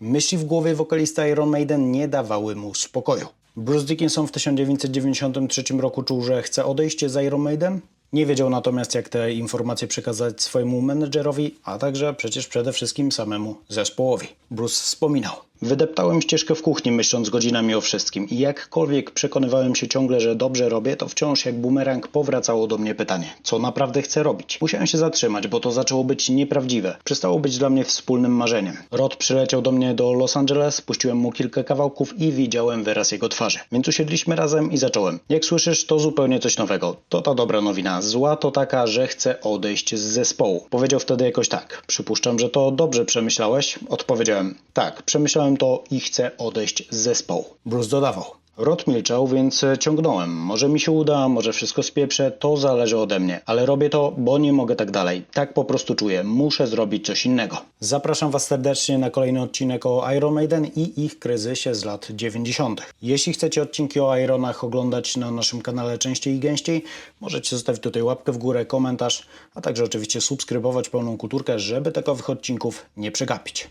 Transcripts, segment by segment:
Myśli w głowie wokalista Iron Maiden nie dawały mu spokoju. Bruce Dickinson w 1993 roku czuł, że chce odejść z Iron Maiden. Nie wiedział natomiast, jak te informacje przekazać swojemu menedżerowi, a także przecież przede wszystkim samemu zespołowi. Bruce wspominał. Wydeptałem ścieżkę w kuchni, myśląc godzinami o wszystkim i jakkolwiek przekonywałem się ciągle, że dobrze robię, to wciąż jak bumerang powracało do mnie pytanie, co naprawdę chcę robić. Musiałem się zatrzymać, bo to zaczęło być nieprawdziwe. Przestało być dla mnie wspólnym marzeniem. Rod przyleciał do mnie do Los Angeles, puściłem mu kilka kawałków i widziałem wyraz jego twarzy. Więc usiedliśmy razem i zacząłem. Jak słyszysz, to zupełnie coś nowego. To ta dobra nowina. Zła to taka, że chcę odejść z zespołu. Powiedział wtedy jakoś tak. Przypuszczam, że to dobrze przemyślałeś. Odpowiedziałem, tak, przemyślałem to i chcę odejść z zespołu. Bruce dodawał. Rod milczał, więc ciągnąłem. Może mi się uda, może wszystko spieprzę, to zależy ode mnie. Ale robię to, bo nie mogę tak dalej. Tak po prostu czuję. Muszę zrobić coś innego. Zapraszam Was serdecznie na kolejny odcinek o Iron Maiden i ich kryzysie z lat 90. Jeśli chcecie odcinki o Ironach oglądać na naszym kanale częściej i gęściej, możecie zostawić tutaj łapkę w górę, komentarz, a także oczywiście subskrybować pełną kulturkę, żeby takowych odcinków nie przegapić.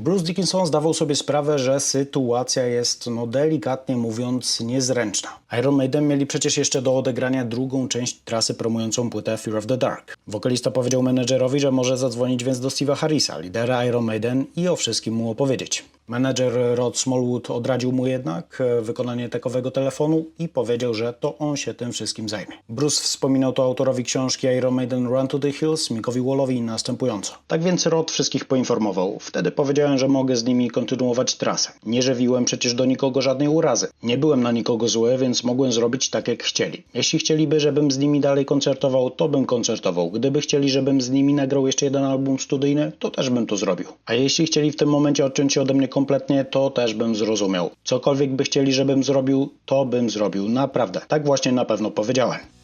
Bruce Dickinson zdawał sobie sprawę, że sytuacja jest, no delikatnie mówiąc, niezręczna. Iron Maiden mieli przecież jeszcze do odegrania drugą część trasy promującą płytę Fear of the Dark. Wokalista powiedział menedżerowi, że może zadzwonić więc do Steve'a Harrisa, lidera Iron Maiden i o wszystkim mu opowiedzieć. Menedżer Rod Smallwood odradził mu jednak e, wykonanie takowego telefonu i powiedział, że to on się tym wszystkim zajmie. Bruce wspominał to autorowi książki Iron Maiden Run to the Hills, Mickowi Wallowi następująco. Tak więc Rod wszystkich poinformował. Wtedy powiedziałem, że mogę z nimi kontynuować trasę. Nie żywiłem przecież do nikogo żadnej urazy. Nie byłem na nikogo zły, więc mogłem zrobić tak jak chcieli. Jeśli chcieliby, żebym z nimi dalej koncertował, to bym koncertował. Gdyby chcieli, żebym z nimi nagrał jeszcze jeden album studyjny, to też bym to zrobił. A jeśli chcieli w tym momencie odciąć się ode mnie kompletnie, to też bym zrozumiał. Cokolwiek by chcieli, żebym zrobił, to bym zrobił. Naprawdę. Tak właśnie na pewno powiedziałem.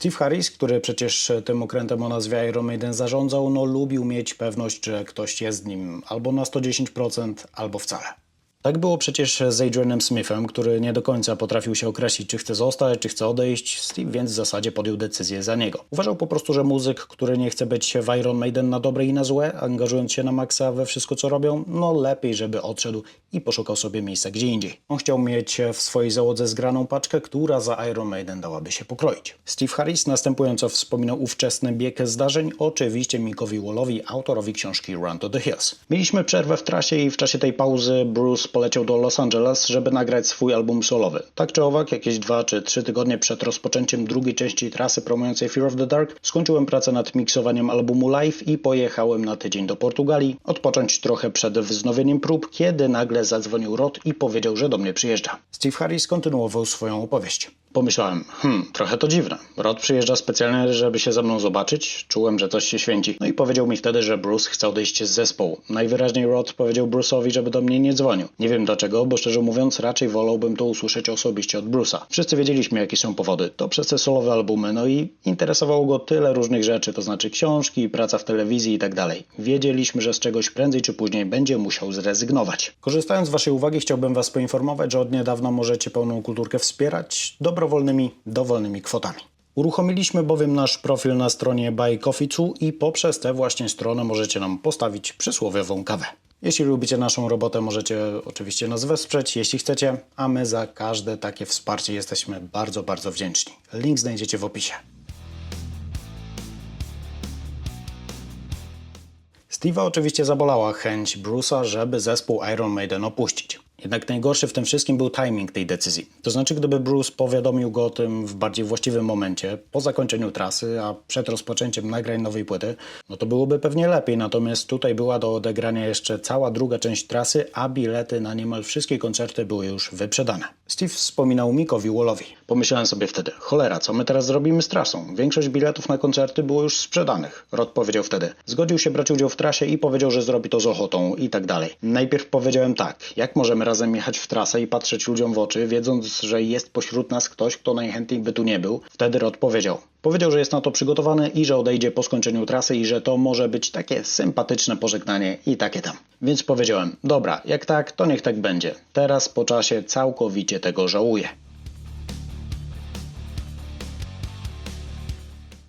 Steve Harris, który przecież tym okrętem o nazwie Iron Maiden zarządzał, no lubił mieć pewność, że ktoś jest z nim albo na 110%, albo wcale. Tak było przecież z Adrianem Smithem, który nie do końca potrafił się określić, czy chce zostać, czy chce odejść. Steve więc w zasadzie podjął decyzję za niego. Uważał po prostu, że muzyk, który nie chce być w Iron Maiden na dobre i na złe, angażując się na maksa we wszystko, co robią, no lepiej, żeby odszedł i poszukał sobie miejsca gdzie indziej. On chciał mieć w swojej załodze zgraną paczkę, która za Iron Maiden dałaby się pokroić. Steve Harris następująco wspominał ówczesny bieg zdarzeń, oczywiście Mickowi Wallowi, autorowi książki Run to the Hills. Mieliśmy przerwę w trasie i w czasie tej pauzy Bruce poleciał do Los Angeles, żeby nagrać swój album solowy. Tak czy owak, jakieś dwa czy trzy tygodnie przed rozpoczęciem drugiej części trasy promującej Fear of the Dark, skończyłem pracę nad miksowaniem albumu live i pojechałem na tydzień do Portugalii, odpocząć trochę przed wznowieniem prób, kiedy nagle zadzwonił Rod i powiedział, że do mnie przyjeżdża. Steve Harris kontynuował swoją opowieść. Pomyślałem, hmm, trochę to dziwne. Rod przyjeżdża specjalnie, żeby się ze mną zobaczyć. Czułem, że coś się święci. No i powiedział mi wtedy, że Bruce chce odejść z zespołu. Najwyraźniej Rod powiedział Bruce'owi, żeby do mnie nie dzwonił. Nie wiem dlaczego, bo szczerze mówiąc, raczej wolałbym to usłyszeć osobiście od Bruce'a. Wszyscy wiedzieliśmy, jakie są powody. To przez te solowe albumy, no i interesowało go tyle różnych rzeczy, to znaczy książki, praca w telewizji i tak dalej. Wiedzieliśmy, że z czegoś prędzej czy później będzie musiał zrezygnować. Korzystając z Waszej uwagi, chciałbym Was poinformować, że od niedawna możecie pełną kulturkę wspierać dobrowolnymi, dowolnymi kwotami. Uruchomiliśmy bowiem nasz profil na stronie Too i poprzez tę właśnie stronę możecie nam postawić przysłowiową kawę. Jeśli lubicie naszą robotę, możecie oczywiście nas wesprzeć, jeśli chcecie, a my za każde takie wsparcie jesteśmy bardzo, bardzo wdzięczni. Link znajdziecie w opisie. Steve'a oczywiście zabolała chęć Bruce'a, żeby zespół Iron Maiden opuścić. Jednak najgorszy w tym wszystkim był timing tej decyzji. To znaczy, gdyby Bruce powiadomił go o tym w bardziej właściwym momencie, po zakończeniu trasy, a przed rozpoczęciem nagrań nowej płyty, no to byłoby pewnie lepiej. Natomiast tutaj była do odegrania jeszcze cała druga część trasy, a bilety na niemal wszystkie koncerty były już wyprzedane. Steve wspominał Mickowi Wallowi. Pomyślałem sobie wtedy, cholera, co my teraz zrobimy z trasą? Większość biletów na koncerty było już sprzedanych. Rod powiedział wtedy. Zgodził się brać udział w trasie i powiedział, że zrobi to z ochotą i tak dalej. Najpierw powiedziałem tak, jak możemy razem jechać w trasę i patrzeć ludziom w oczy, wiedząc, że jest pośród nas ktoś, kto najchętniej by tu nie był? Wtedy Rod powiedział. Powiedział, że jest na to przygotowany i że odejdzie po skończeniu trasy i że to może być takie sympatyczne pożegnanie i takie tam. Więc powiedziałem, dobra, jak tak, to niech tak będzie. Teraz po czasie całkowicie tego żałuję.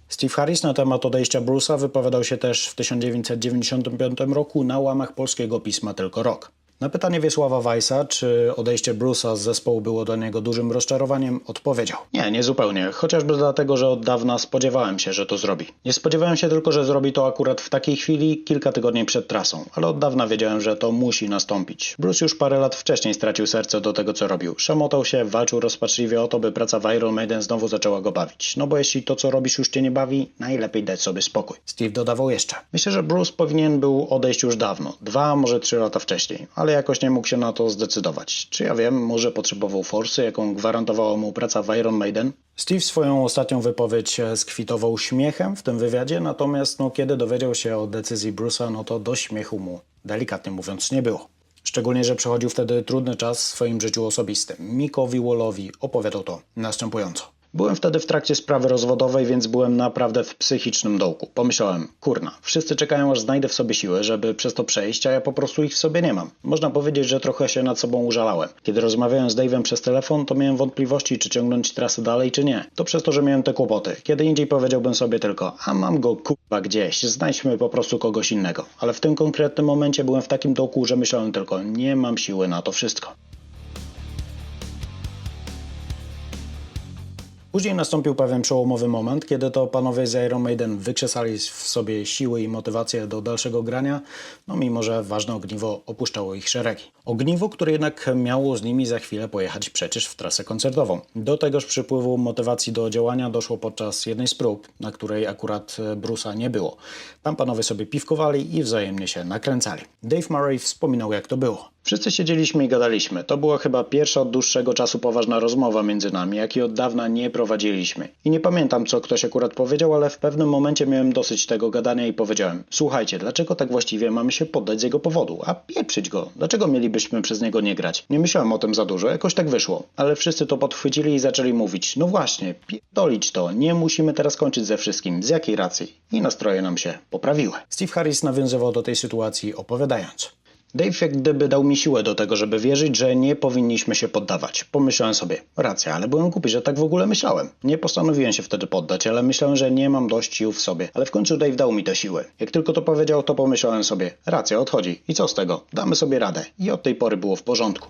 Steve Harris na temat odejścia Bruce'a wypowiadał się też w 1995 roku na łamach polskiego pisma Tylko Rok. Na pytanie Wiesława Weissa, czy odejście Bruce'a z zespołu było dla niego dużym rozczarowaniem, odpowiedział: Nie, nie zupełnie. Chociażby dlatego, że od dawna spodziewałem się, że to zrobi. Nie spodziewałem się tylko, że zrobi to akurat w takiej chwili, kilka tygodni przed trasą, ale od dawna wiedziałem, że to musi nastąpić. Bruce już parę lat wcześniej stracił serce do tego, co robił. Szamotał się, walczył rozpaczliwie o to, by praca w Iron Maiden znowu zaczęła go bawić. No bo jeśli to, co robisz, już cię nie bawi, najlepiej dać sobie spokój. Steve dodawał jeszcze. Myślę, że Bruce powinien był odejść już dawno. Dwa, może trzy lata wcześniej. Ale jakoś nie mógł się na to zdecydować. Czy ja wiem, może potrzebował forsy, jaką gwarantowała mu praca w Iron Maiden? Steve swoją ostatnią wypowiedź e, skwitował śmiechem w tym wywiadzie, natomiast no, kiedy dowiedział się o decyzji Bruce'a, no to do śmiechu mu, delikatnie mówiąc, nie było. Szczególnie, że przechodził wtedy trudny czas w swoim życiu osobistym. Mikowi Wallowi opowiadał to następująco. Byłem wtedy w trakcie sprawy rozwodowej, więc byłem naprawdę w psychicznym dołku. Pomyślałem, kurna, wszyscy czekają aż znajdę w sobie siłę, żeby przez to przejść, a ja po prostu ich w sobie nie mam. Można powiedzieć, że trochę się nad sobą użalałem. Kiedy rozmawiałem z Dave'em przez telefon, to miałem wątpliwości, czy ciągnąć trasę dalej, czy nie. To przez to, że miałem te kłopoty. Kiedy indziej powiedziałbym sobie tylko, a mam go kurwa gdzieś, znajdźmy po prostu kogoś innego. Ale w tym konkretnym momencie byłem w takim dołku, że myślałem tylko, nie mam siły na to wszystko. Później nastąpił pewien przełomowy moment, kiedy to panowie z Iron Maiden wykrzesali w sobie siły i motywację do dalszego grania, no mimo że ważne ogniwo opuszczało ich szeregi. Ogniwo, które jednak miało z nimi za chwilę pojechać przecież w trasę koncertową. Do tegoż przypływu motywacji do działania doszło podczas jednej z prób, na której akurat Bruce'a nie było. Tam panowie sobie piwkowali i wzajemnie się nakręcali. Dave Murray wspominał jak to było. Wszyscy siedzieliśmy i gadaliśmy. To była chyba pierwsza od dłuższego czasu poważna rozmowa między nami, jakiej od dawna nie prowadziliśmy. I nie pamiętam, co ktoś akurat powiedział, ale w pewnym momencie miałem dosyć tego gadania i powiedziałem: Słuchajcie, dlaczego tak właściwie mamy się poddać z jego powodu? A pieprzyć go. Dlaczego mielibyśmy przez niego nie grać? Nie myślałem o tym za dużo, jakoś tak wyszło. Ale wszyscy to podchwycili i zaczęli mówić: No właśnie, pierdolić to, nie musimy teraz kończyć ze wszystkim. Z jakiej racji? I nastroje nam się poprawiły. Steve Harris nawiązywał do tej sytuacji opowiadając. Dave jak gdyby dał mi siłę do tego, żeby wierzyć, że nie powinniśmy się poddawać. Pomyślałem sobie, racja, ale byłem głupi, że tak w ogóle myślałem. Nie postanowiłem się wtedy poddać, ale myślałem, że nie mam dość sił w sobie. Ale w końcu Dave dał mi tę siłę. Jak tylko to powiedział, to pomyślałem sobie, racja, odchodzi. I co z tego? Damy sobie radę. I od tej pory było w porządku.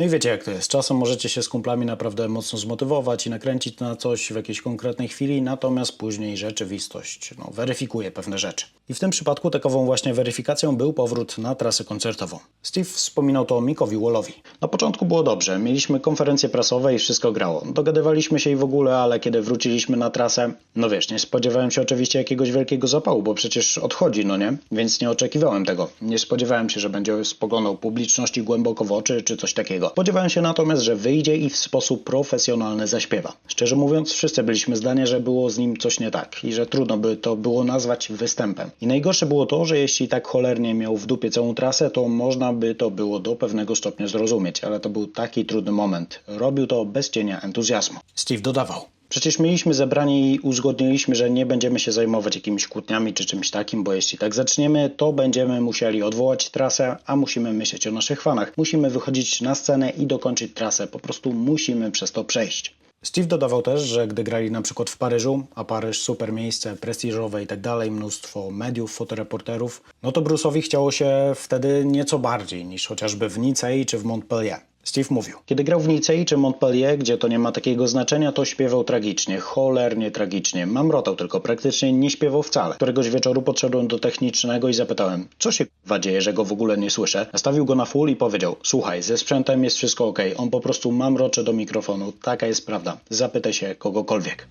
No i wiecie jak to jest. Czasem możecie się z kumplami naprawdę mocno zmotywować i nakręcić na coś w jakiejś konkretnej chwili, natomiast później rzeczywistość no, weryfikuje pewne rzeczy. I w tym przypadku takową właśnie weryfikacją był powrót na trasę koncertową. Steve wspominał to Mikowi Wallowi. Na początku było dobrze, mieliśmy konferencje prasowe i wszystko grało. Dogadywaliśmy się i w ogóle, ale kiedy wróciliśmy na trasę, no wiesz, nie spodziewałem się oczywiście jakiegoś wielkiego zapału, bo przecież odchodzi, no nie? Więc nie oczekiwałem tego. Nie spodziewałem się, że będzie spoglądał publiczności głęboko w oczy czy coś takiego. Spodziewałem się natomiast, że wyjdzie i w sposób profesjonalny zaśpiewa. Szczerze mówiąc, wszyscy byliśmy zdania, że było z nim coś nie tak i że trudno by to było nazwać występem. I najgorsze było to, że jeśli tak cholernie miał w dupie całą trasę, to można by to było do pewnego stopnia zrozumieć, ale to był taki trudny moment. Robił to bez cienia entuzjazmu. Steve dodawał. Przecież mieliśmy zebranie i uzgodniliśmy, że nie będziemy się zajmować jakimiś kłótniami czy czymś takim, bo jeśli tak zaczniemy, to będziemy musieli odwołać trasę, a musimy myśleć o naszych fanach. Musimy wychodzić na scenę i dokończyć trasę. Po prostu musimy przez to przejść. Steve dodawał też, że gdy grali na przykład w Paryżu, a Paryż super miejsce, prestiżowe i tak dalej, mnóstwo mediów, fotoreporterów, no to Bruce'owi chciało się wtedy nieco bardziej niż chociażby w Nicei czy w Montpellier. Steve mówił. Kiedy grał w Nicei czy Montpellier, gdzie to nie ma takiego znaczenia, to śpiewał tragicznie, cholernie tragicznie. Mamrotał tylko, praktycznie nie śpiewał wcale. Któregoś wieczoru podszedłem do technicznego i zapytałem, co się k***wa dzieje, że go w ogóle nie słyszę. Nastawił go na full i powiedział, słuchaj, ze sprzętem jest wszystko ok, on po prostu mamrocze do mikrofonu, taka jest prawda. Zapytaj się kogokolwiek.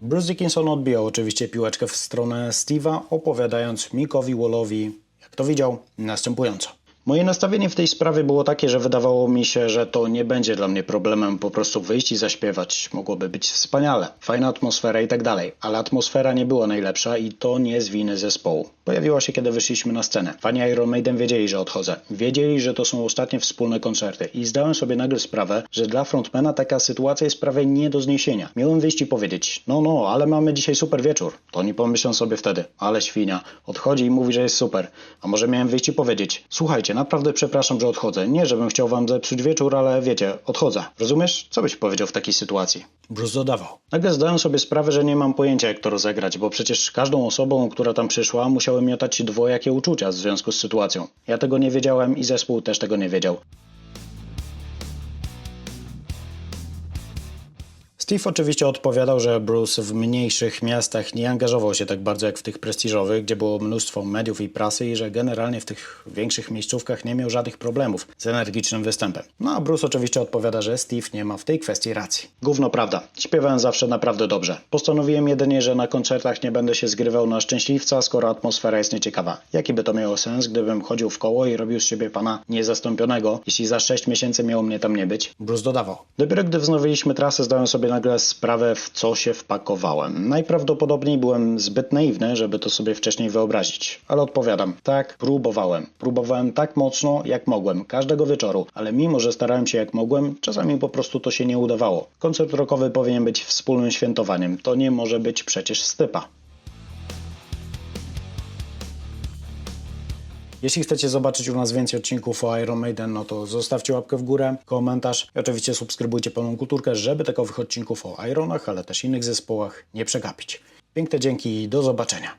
Bruce Dickinson odbijał oczywiście piłeczkę w stronę Steve'a, opowiadając Mikowi Wallowi, to widział, następująco. Moje nastawienie w tej sprawie było takie, że wydawało mi się, że to nie będzie dla mnie problemem po prostu wyjść i zaśpiewać. Mogłoby być wspaniale, fajna atmosfera i tak dalej, ale atmosfera nie była najlepsza i to nie z winy zespołu. Pojawiła się, kiedy wyszliśmy na scenę. Fani Iron Maiden wiedzieli, że odchodzę. Wiedzieli, że to są ostatnie wspólne koncerty i zdałem sobie nagle sprawę, że dla frontmana taka sytuacja jest prawie nie do zniesienia. Miałem wyjść i powiedzieć, no no, ale mamy dzisiaj super wieczór. To oni pomyślą sobie wtedy, ale świnia, odchodzi i mówi, że jest super. A może miałem wyjść i powiedzieć, słuchajcie, słuchajcie, naprawdę przepraszam, że odchodzę. Nie, żebym chciał wam zepsuć wieczór, ale wiecie, odchodzę. Rozumiesz? Co byś powiedział w takiej sytuacji? Bruce dodawał. Nagle zdaję sobie sprawę, że nie mam pojęcia, jak to rozegrać, bo przecież każdą osobą, która tam przyszła, musiały miotać dwojakie uczucia w związku z sytuacją. Ja tego nie wiedziałem i zespół też tego nie wiedział. Steve oczywiście odpowiadał, że Bruce w mniejszych miastach nie angażował się tak bardzo jak w tych prestiżowych, gdzie było mnóstwo mediów i prasy i że generalnie w tych większych miejscówkach nie miał żadnych problemów z energicznym występem. No a Bruce oczywiście odpowiada, że Steve nie ma w tej kwestii racji. Gówno prawda. Śpiewałem zawsze naprawdę dobrze. Postanowiłem jedynie, że na koncertach nie będę się zgrywał na szczęśliwca, skoro atmosfera jest nieciekawa. Jaki by to miało sens, gdybym chodził w koło i robił z siebie pana niezastąpionego, jeśli za 6 miesięcy miało mnie tam nie być? Bruce dodawał. Dopiero gdy wznowiliśmy trasę, zdałem sobie nagle sprawę, w co się wpakowałem. Najprawdopodobniej byłem zbyt naiwny, żeby to sobie wcześniej wyobrazić. Ale odpowiadam, tak, próbowałem. Próbowałem tak mocno, jak mogłem, każdego wieczoru, ale mimo, że starałem się jak mogłem, czasami po prostu to się nie udawało. Koncert rockowy powinien być wspólnym świętowaniem. To nie może być przecież stypa. Jeśli chcecie zobaczyć u nas więcej odcinków o Iron Maiden, no to zostawcie łapkę w górę, komentarz i oczywiście subskrybujcie pełną kulturkę, żeby takowych odcinków o Ironach, ale też innych zespołach nie przegapić. Piękne dzięki i do zobaczenia.